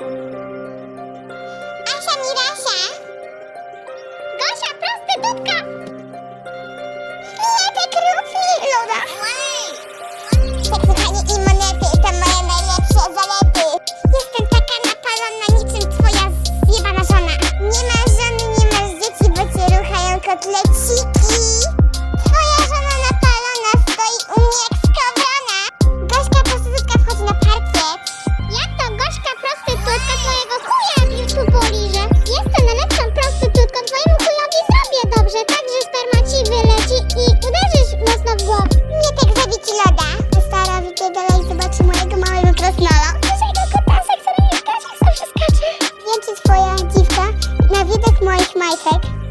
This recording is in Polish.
Asia Mirasia! Gosia, prosty dupka! my tech.